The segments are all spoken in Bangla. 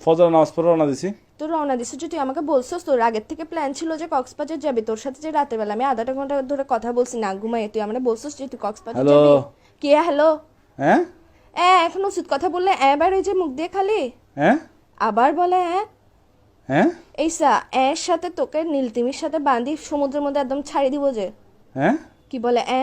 ফজর নামাজ পড়ে রওনা দিছি। তোর রওনা দিছিস যে তুই আমাকে বলছিস তোর আগের থেকে প্ল্যান ছিল যে কক্সবাজার যাবি তোর সাথে যে রাতের বেলা আমি আধাটা ঘণ্টা ধরে কথা বলছি না ঘুমাই তুই আমরা বলছিস যে তুই কক্সবাজার Hello? যাবি? কে হ্যালো হ্যাঁ? এ এখন উচিত কথা বললে এবার এই যে মুখ দিয়ে খালি? হ্যাঁ? আবার বলে হ্যাঁ হ্যাঁ? এই সা এর সাথে তোকে নীলতিমির সাথে বাঁধি সমুদ্রের মধ্যে একদম ছাড়ি দিব যে। হ্যাঁ? কি বলে এ?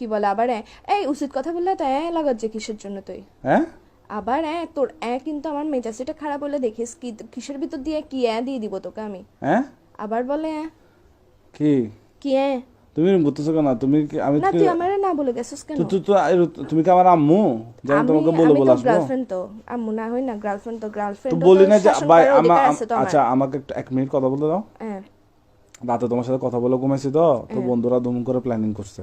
কি বলে আবার এ, এই উচিত কথা বললে তো এ লাগাচ্ছে কিসের জন্য তুই? হ্যাঁ আবার এ তোর এ কিন্তু আমার মেজাজটা খারাপ হলে দেখিস কি কিসের ভিতর দিয়ে কি এ দিয়ে দিব তোকে আমি? হ্যাঁ আবার বলে এ, কি? কি এ? তুমি বুঝতেছো কেন? তুমি কি আমি না তুই আমারে না বলে গেছিস কেন? তুই তো তুমি কি আমার আম্মু? যে আমি আমি তোমাকে বলে বলে। আসব গার্লফ্রেন্ড তো। আম্মু না হই না গার্লফ্রেন্ড তো গার্লফ্রেন্ড তো বলি না যে ভাই আমা আচ্ছা আমাকে একটু এক মিনিট কথা বলতে দাও। হ্যাঁ রাতে তোমার সাথে কথা বলে ঘুমাইছি তো তো বন্ধুরা দুম করে প্ল্যানিং করছে।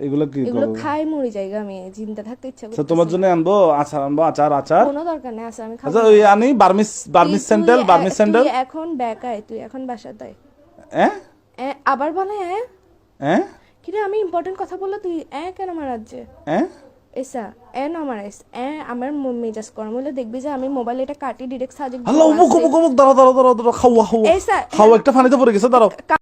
এগুলো কি এগুলো খাই মরি জায়গা আমি চিন্তা থাকতে ইচ্ছা আচ্ছা করতেছে তোমার জন্য আনব আচার আনব আচার আচার? কোনো দরকার নেই আছে আমি খাব আচ্ছা ওই আনি Burmese Burmese sandal Burmese sandal? তুই এখন বেকায় তুই এখন বাসা দেয় হ্যাঁ আবার বলে হ্যাঁ হ্যাঁ কিরে আমি ইম্পর্টেন্ট কথা বললে তুই এ কেন মারাজ্যে হ্যাঁ এসা এ না মারাইস এ আমার মেজাজ গরম হলে দেখবি যে আমি মোবাইল এটা কাটি ডিরেক্ট সাজে হ্যালো মুখ মুখ মুখ দাঁড়াও দাঁড়াও দাঁড়াও দাঁড়াও খাওয়া খাওয়া এসা খাওয়া একটা পানিতে পড়ে গেছে দাঁড়াও।